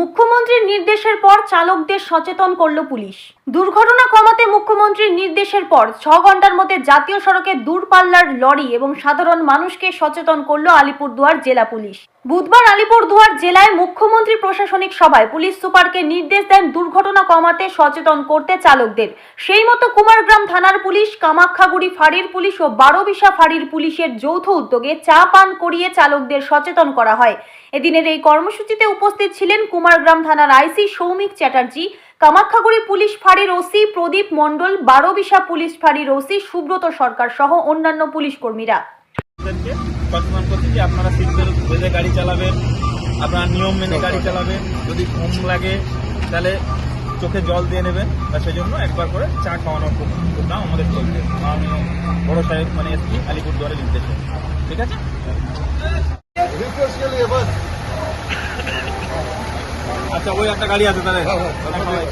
ముక్కు মুখ্যমন্ত্রীর নির্দেশের পর চালকদের সচেতন করল পুলিশ। দুর্ঘটনা কমাতে মুখ্যমন্ত্রীর নির্দেশের পর ছ ঘণ্টার মধ্যে জাতীয় সড়কে দূরপাল্লার লরি এবং সাধারণ মানুষকে সচেতন করল আলিপুরদুয়ার জেলা পুলিশ। বুধবার আলিপুরদুয়ার জেলায় মুখ্যমন্ত্রী প্রশাসনিক সভায় পুলিশ সুপারকে নির্দেশ দেন দুর্ঘটনা কমাতে সচেতন করতে চালকদের। সেই মতো কুমারগ্রাম থানার পুলিশ, কামাখ্যাগুড়ি ফাঁড়ির পুলিশ ও বারোবিশা ফাঁড়ির পুলিশের যৌথ উদ্যোগে চা পান করিয়ে চালকদের সচেতন করা হয়। এদিনের এই কর্মসূচিতে উপস্থিত ছিলেন কুমারগ্রাম থানার আইসি সৌমিক চ্যাটার্জি কামাখ্যাগুড়ি পুলিশ ফাঁড়ির ওসি প্রদীপ মণ্ডল বারোবিশা পুলিশ ফাঁড়ির ওসি সুব্রত সরকার সহ অন্যান্য পুলিশ কর্মীরা। যে আপনারা গাড়ি চালাবেন আপনারা নিয়ম মেনে গাড়ি চালাবেন যদি ঘুম লাগে তাহলে চোখে জল দিয়ে নেবেন তা সেজন্য একবার করে চা খাওয়ানোর প্রোগ্রাম আমাদের চলছে। মাননীয় বড় সাহেব মানে এসপি আলিপুরদুয়ারের নির্দেশে ঠিক আছে? আচ্ছা ওই একটা গাড়ি আছে তাহলে হ্যাঁ, হ্যাঁ। সবাই